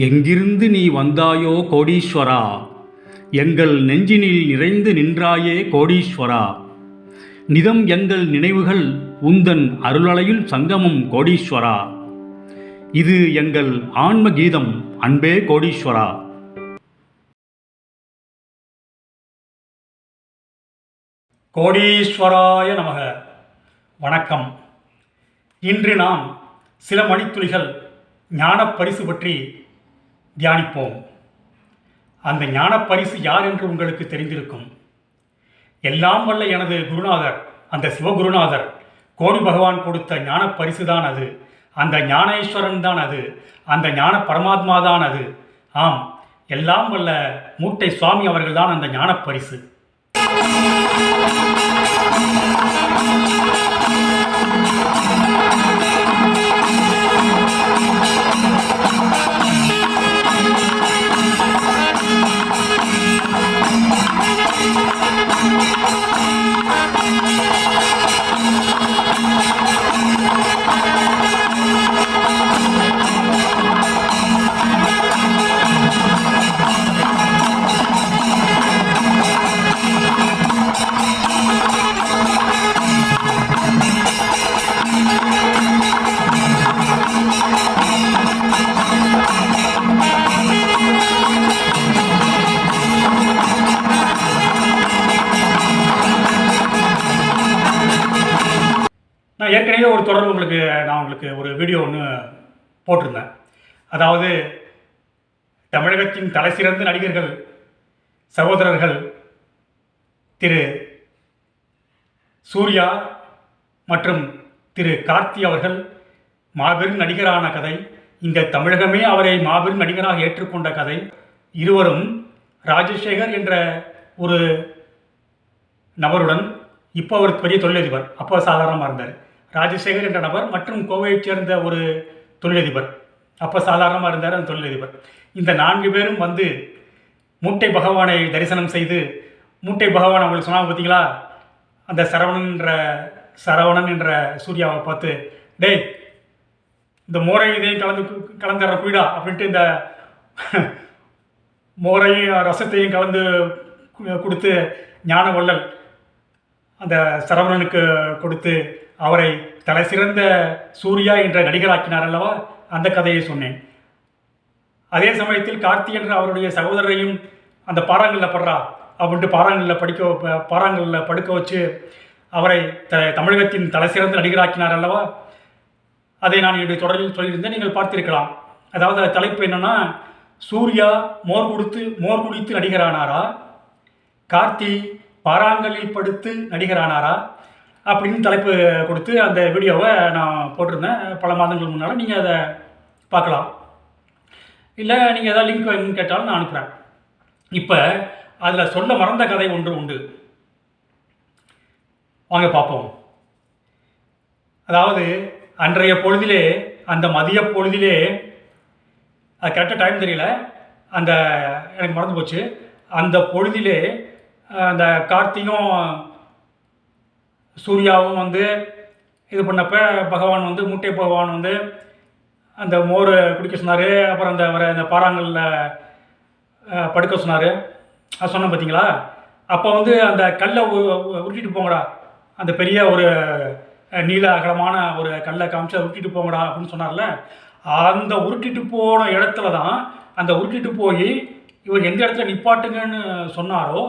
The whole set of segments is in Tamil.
எங்கிருந்து நீ வந்தாயோ கோடீஸ்வரா? எங்கள் நெஞ்சினில் நிறைந்து நின்றாயே கோடீஸ்வரா. நிதம் எங்கள் நினைவுகள் உந்தன் அருளலையில் சங்கமம் கோடீஸ்வரா. இது எங்கள் ஆன்ம கீதம் அன்பே கோடீஸ்வரா. கோடீஸ்வராய நமக. வணக்கம். இன்று நாம் சில மணித்துளிகள் ஞானப் பரிசு பற்றி தியானிப்போம். அந்த ஞான பரிசு யார் என்று உங்களுக்கு தெரிந்திருக்கும்? எல்லாம் வல்ல எனது குருநாதர் அந்த சிவகுருநாதர் கோடி பகவான் கொடுத்த ஞான பரிசு தான் அது. அந்த ஞானேஸ்வரன் தான் அது. அந்த ஞான பரமாத்மா தான் அது. ஆம் எல்லாம் வல்ல மூட்டை சுவாமி அவர்கள் தான் அந்த ஞான பரிசு உங்களுக்கு ஒரு வீடியோ ஒன்று போட்டிருந்தேன். அதாவது தமிழகத்தின் தலைசிறந்த நடிகர்கள் சகோதரர்கள் திரு சூர்யா மற்றும் திரு கார்த்தி அவர்கள் மாபெரும் நடிகரான கதை இந்த தமிழகமே அவரை மாபெரும் நடிகராக ஏற்றுக்கொண்ட கதை. இருவரும் ராஜசேகர் என்ற ஒரு நபருடன் இப்போ அவர் பெரிய தொழிலதிபர் அப்போ சாதாரணமாக இருந்தார். ராஜசேகர் என்ற நபர் மற்றும் கோவையைச் சேர்ந்த ஒரு தொழிலதிபர். அப்போ சாதாரணமாக இருந்தார் அந்த தொழிலதிபர். இந்த நான்கு பேரும் வந்து மூட்டை பகவானை தரிசனம் செய்து மூட்டை பகவான் அவங்களுக்கு சொன்னாங்க பார்த்தீங்களா அந்த சரவணன் என்ற சரவணன் என்ற சூர்யாவை பார்த்து டேய் இந்த மோரை இதையும் கலந்து கலந்துற குயிடா அப்படின்ட்டு இந்த மோரையும் ரசத்தையும் கலந்து கொடுத்து ஞான வள்ளல் அந்த சரவணனுக்கு கொடுத்து அவரை தலை சிறந்த சூர்யா என்ற நடிகராக்கினார் அல்லவா? அந்த கதையை சொன்னேன். அதே சமயத்தில் கார்த்தி என்ற அவருடைய சகோதரரையும் அந்த பாறாங்கல்ல படுறா அப்படின்ட்டு பாறாங்கல்ல படிக்க பாறாங்கல்ல படுக்க வச்சு அவரை த தமிழகத்தின் தலைசிறந்த நடிகராக்கினார் அல்லவா? அதை நான் என்னுடைய தொடரில் சொல்லியிருந்தேன். நீங்கள் பார்த்திருக்கலாம். அதாவது தலைப்பு என்னென்னா சூர்யா மோர் கொடுத்து மோர் குடித்து நடிகரானாரா? கார்த்தி பாறாங்கல்லில் படுத்து நடிகரானாரா? அப்படின்னு தலைப்பு கொடுத்து அந்த வீடியோவை நான் போட்டிருந்தேன். பல மாதங்கள் முன்னால். நீங்கள் அதை பார்க்கலாம். இல்லை நீங்கள் ஏதாவது லிங்க் வேணும்னு கேட்டாலும் நான் அனுப்புகிறேன் இப்போ அதில் சொல்ல மறந்த கதை ஒன்று உண்டு. வாங்க பார்ப்போம். அதாவது அன்றைய பொழுதிலே அந்த மதிய பொழுதிலே அது கரெக்டாக டைம் தெரியல. அந்த எனக்கு மறந்து போச்சு. அந்த பொழுதிலே அந்த கார்த்தியும் சூர்யாவும் வந்து இது பண்ணப்ப பகவான் வந்து மூட்டை பகவான் வந்து அந்த மோர் குடிக்க சொன்னார். அப்புறம் அந்த வர அந்த பாறாங்கல்ல படுக்க சொன்னார். அது சொன்னேன் பார்த்தீங்களா அப்போ வந்து அந்த கல்லை உருட்டிட்டு போங்கடா. அந்த பெரிய ஒரு நீல அகலமான ஒரு கல்லை காமிச்சு உருட்டிட்டு போங்கடா அப்படின்னு சொன்னார்ல. அந்த உருட்டிட்டு போன இடத்துல தான் அந்த உருட்டிட்டு போய் இவர் எந்த இடத்துல நிப்பாட்டுங்கன்னு சொன்னாரோ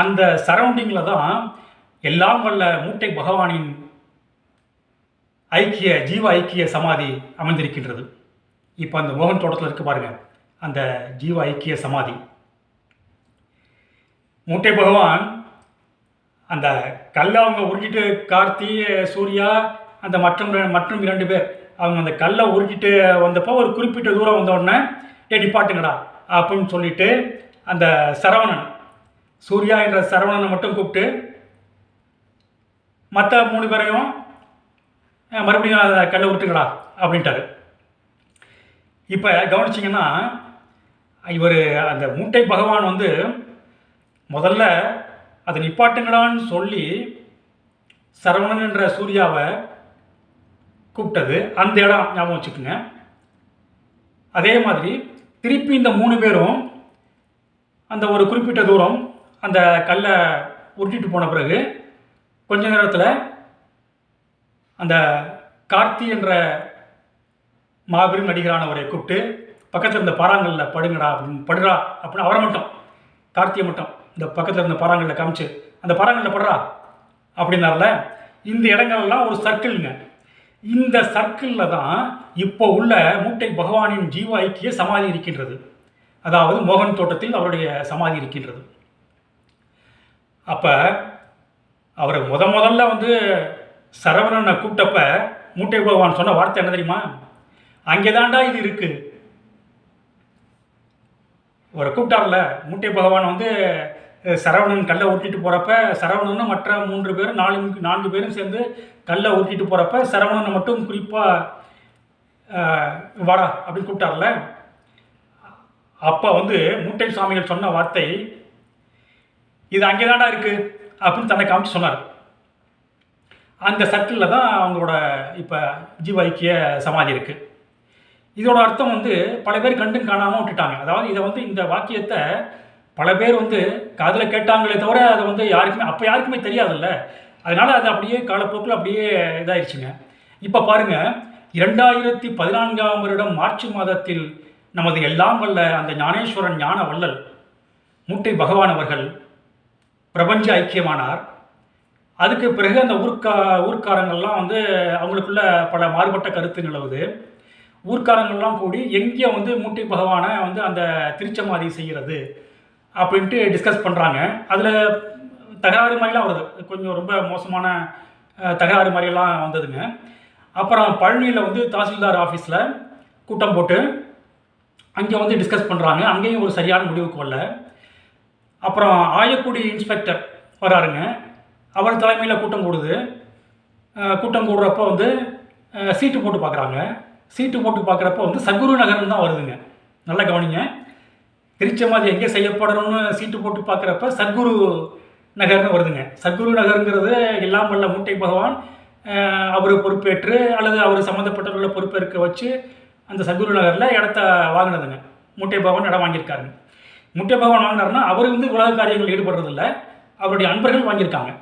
அந்த சரௌண்டிங்கில் தான் எல்லாம் வல்ல மூட்டை பகவானின் ஐக்கிய ஜீவ ஐக்கிய சமாதி அமைந்திருக்கின்றது. இப்போ அந்த மோகன் தோட்டத்தில் இருக்கு பாருங்க. அந்த ஜீவ ஐக்கிய சமாதி. மூட்டை பகவான் அந்த கல்லை அவங்க உருட்டிட்டு கார்த்தி சூர்யா அந்த மற்றும் மற்றும் இரண்டு பேர் அவங்க அந்த கல்லை உருட்டிட்டு வந்தப்போ ஒரு குறிப்பிட்ட தூரம் வந்தோடனே ஏ நிப்பாட்டுங்கடா அப்படின்னு சொல்லிட்டு அந்த சரவணன் சூர்யா என்ற சரவணனை மட்டும் கூப்பிட்டு மற்ற மூணு பேரையும் மறுபடியும் அதை கல்லை விட்டுக்கடா அப்படின்ட்டாரு. இப்போ கவனிச்சிங்கன்னா இவர் அந்த மூட்டை பகவான் வந்து முதல்ல அதை நிப்பாட்டுங்கடான்னு சொல்லி சரவணன் என்ற சூர்யாவை கூப்பிட்டது. அந்த இடம் ஞாபகம் வச்சுக்கோங்க. அதே மாதிரி திருப்பி இந்த மூணு பேரும் அந்த ஒரு குறிப்பிட்ட தூரம் அந்த கல்லை உருட்டிட்டு போன பிறகு கொஞ்ச நேரத்தில் அந்த கார்த்தி என்ற மாபெரும் நடிகரானவரை கூப்பிட்டு பக்கத்தில் இருந்த பாறாங்கல்ல படுங்கடா அப்படின்னு படுறா அப்படின்னு அவரை மட்டும் கார்த்தியை மட்டும் இந்த பக்கத்தில் இருந்த பாறாங்கல்ல காமிச்சு அந்த பாறாங்கல்ல படுறா அப்படின்னால இந்த இடங்கள்லாம் ஒரு சர்க்கிள்ங்க. இந்த சர்க்கிளில் தான் இப்போ உள்ள மூட்டை பகவானின் ஜீவ ஐக்கிய சமாதி இருக்கின்றது. அதாவது மோகன் தோட்டத்தில் அவருடைய சமாதி இருக்கின்றது. அப்போ அவர் முத முதல்ல வந்து சரவணனை கூப்பிட்டப்ப மூட்டை பகவான் சொன்ன வார்த்தை என்ன தெரியுமா? அங்கே தாண்டா இது இருக்கு. அவரை கூப்பிட்டார்ல மூட்டை பகவான் வந்து சரவணன் கல்லை உருட்டிட்டு போகிறப்ப சரவணனும் மற்ற மூன்று பேரும் நாலு நான்கு பேரும் சேர்ந்து கல்லை உருட்டிட்டு போகிறப்ப சரவணனை மட்டும் குறிப்பாக வாடா அப்படின்னு கூப்பிட்டார்ல. அப்போ வந்து மூட்டை சுவாமிகள் சொன்ன வார்த்தை இது அங்கே தாண்டா இருக்குது அப்படின்னு தன்னை காமிச்சு சொன்னார். அந்த சர்க்கிளில் தான் அவங்களோட இப்போ ஜீவ ஐக்கிய சமாதி இருக்குது இதோட அர்த்தம் வந்து பல பேர் கண்டும் காணாமல் விட்டுட்டாங்க. அதாவது இதை வந்து இந்த வாக்கியத்தை பல பேர் வந்து காதில் கேட்டாங்களே தவிர அதை வந்து யாருக்குமே அப்போ யாருக்குமே தெரியாதுல்ல. அதனால் அது அப்படியே காலப்போக்கில் அப்படியே இதாயிருச்சுங்க. இப்போ பாருங்க இரண்டாயிரத்தி பதினான்காம் வருடம் மார்ச் மாதத்தில் நமது எல்லாம் வல்ல அந்த ஞானேஸ்வரன் ஞான வள்ளல் மூட்டை பகவான் அவர்கள் பிரபஞ்ச ஐக்கியமானார். அதுக்கு பிறகு அந்த ஊர்க்கா ஊர்க்காரங்கள்லாம் வந்து அவங்களுக்குள்ள பல மாறுபட்ட கருத்து நிலவுது. ஊர்க்காரங்கள்லாம் கூடி எங்கே வந்து மூட்டை பகவானை வந்து அந்த திருச்சமாதி செய்கிறது அப்படின்ட்டு டிஸ்கஸ் பண்ணுறாங்க அதில் தகராறு மாதிரிலாம் வருது. கொஞ்சம் ரொம்ப மோசமான தகராறு மாதிரியெல்லாம் வந்ததுங்க. அப்புறம் பழனியில் வந்து தாசில்தார் ஆஃபீஸில் கூட்டம் போட்டு அங்கே வந்து டிஸ்கஸ் பண்ணுறாங்க அங்கேயும் ஒரு சரியான முடிவுக்கு வரல. அப்புறம் ஆயக்குடி இன்ஸ்பெக்டர் வராருங்க. அவர் தலைமையில் கூட்டம் கூடுது. கூட்டம் கூடுறப்ப வந்து சீட்டு போட்டு பார்க்குறாங்க சீட்டு போட்டு பார்க்குறப்ப வந்து சத்குரு நகரம் தான் வருதுங்க. நல்லா கவனிங்க. திருச்சமாதி எங்கே செய்யப்படணும்னு சீட்டு போட்டு பார்க்குறப்ப சத்குரு நகர்னு வருதுங்க. சத்குரு நகருங்கிறது எல்லாம் வல்ல மூட்டை பகவான் அவர் பொறுப்பேற்று அல்லது அவர் சம்மந்தப்பட்டவர்களை பொறுப்பேற்க வச்சு அந்த சத்குரு நகரில் இடத்த வாங்கினதுங்க. மூட்டை பகவான் இடம் வாங்கியிருக்காருங்க. முட்டை பகவான் வாங்கினார்னா அவர் வந்து உலக காரியங்கள் ஈடுபடுறதில்ல. அவருடைய அன்பர்கள் வாங்கியிருக்காங்க.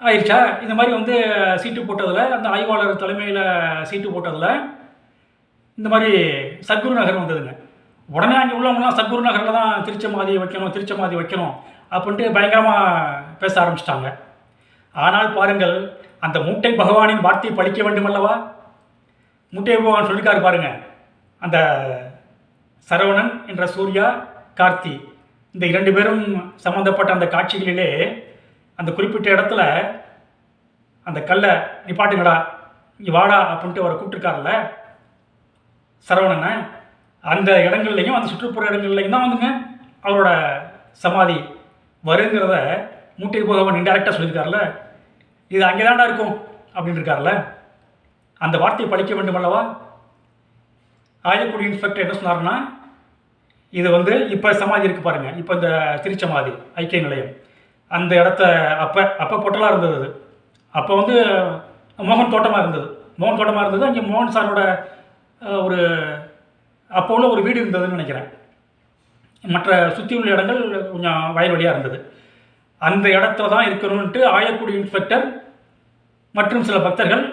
ஆயிடுச்சா? இந்த மாதிரி வந்து சீட்டு போட்டதில் அந்த ஆய்வாளர் தலைமையில் சீட்டு போட்டதில் இந்த மாதிரி சத்குரு நகர் வந்ததுங்க. உடனே அங்கே உள்ளவங்களாம் சத்குரு நகரில் தான் திருச்சமாதி வைக்கணும் திருச்சமாதி வைக்கணும் அப்படின்ட்டு பயங்கரமாக பேச ஆரம்பிச்சிட்டாங்க. ஆனால் பாருங்கள் அந்த மூட்டை பகவானின் வார்த்தை படிக்க வேண்டும் அல்லவா மூட்டை பகவான் சொல்லிக்காரு பாருங்கள் அந்த சரவணன் என்ற சூர்யா கார்த்தி. இந்த இரண்டு பேரும் சம்பந்தப்பட்ட அந்த காட்சிகளிலே அந்த குறிப்பிட்ட இடத்துல அந்த கல்லை நிப்பாட்டுங்கடா இங்கே வாடா அப்படின்ட்டு அவரை கூப்பிட்டுருக்காருல்ல? சரவணனை. அந்த இடங்கள்லையும் அந்த சுற்றுப்புற இடங்கள்லையும் தான் வந்துங்க அவரோட சமாதி. வருங்கிறத மூட்டை போகவன் இன்டெரக்டாக சொல்லியிருக்காருல்ல? இது அங்கே தாண்டா இருக்கும் அப்படின்னு இருக்காருல்ல? அந்த வார்த்தையை பழிக்க வேண்டும் அல்லவா ஆயக்குடி இன்ஸ்பெக்டர் என்ன சொன்னாருன்னா இது வந்து இப்போ சமாதி இருக்குது பாருங்கள் இப்போ இந்த திருச்சமாதி ஐக்கிய நிலையம். அந்த இடத்த அப்போ அப்போ பொட்டலாக இருந்தது அது. அப்போ வந்து மோகன் தோட்டமாக இருந்தது. மோகன் தோட்டமாக இருந்தது. அங்கே மோகன் சாரோட ஒரு அப்போ உள்ள ஒரு வீடு இருந்ததுன்னு நினைக்கிறேன். மற்ற சுற்றி உள்ள இடங்கள் கொஞ்சம் வயல்வெளியாக இருந்தது. அந்த இடத்துல தான் இருக்கணும்ன்ட்டு ஆயக்குடி இன்ஸ்பெக்டர் மற்றும் சில பக்தர்கள்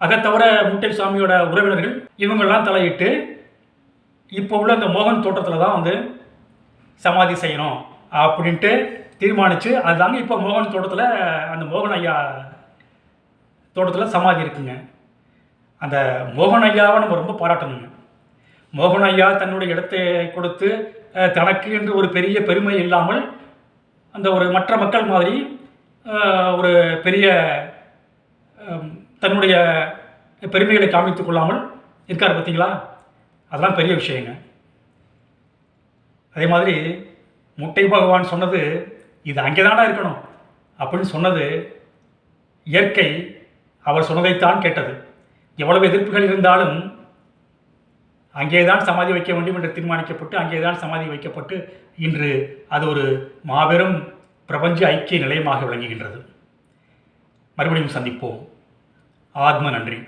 அதை தவிர முட்டை சாமியோட உறவினர்கள் இவங்கெல்லாம் தலையிட்டு இப்போ உள்ள இந்த மோகன் தோட்டத்தில் தான் வந்து சமாதி செய்யணும் அப்படின்ட்டு தீர்மானித்து அதுதாங்க இப்போ மோகன் தோட்டத்தில் அந்த மோகன் ஐயா தோட்டத்தில் சமாதி இருக்குங்க. அந்த மோகன் ஐயாவை நம்ம ரொம்ப பாராட்டணுங்க. மோகன் ஐயா தன்னுடைய இடத்தை கொடுத்து தனக்கு என்று ஒரு பெரிய பெருமை இல்லாமல் அந்த ஒரு மற்ற மக்கள் மாதிரி ஒரு பெரிய தன்னுடைய பெருமைகளை காமித்து கொள்ளாமல் இருக்கார் பார்த்தீங்களா? அதெல்லாம் பெரிய விஷயங்க. அதே மாதிரி முட்டை பகவான் சொன்னது இது அங்கே தானடா இருக்கணும் அப்படின்னு சொன்னது இயற்கை அவர் சொன்னதைத்தான் கேட்டது. எவ்வளவு எதிர்ப்புகள் இருந்தாலும் அங்கேதான் சமாதி வைக்க வேண்டும் என்று தீர்மானிக்கப்பட்டு அங்கேதான் சமாதி வைக்கப்பட்டு இன்று அது ஒரு மாபெரும் பிரபஞ்ச ஐக்கிய நிலையமாக விளங்குகின்றது. மறுபடியும் சந்திப்போம். ஆத்ம நன்றி.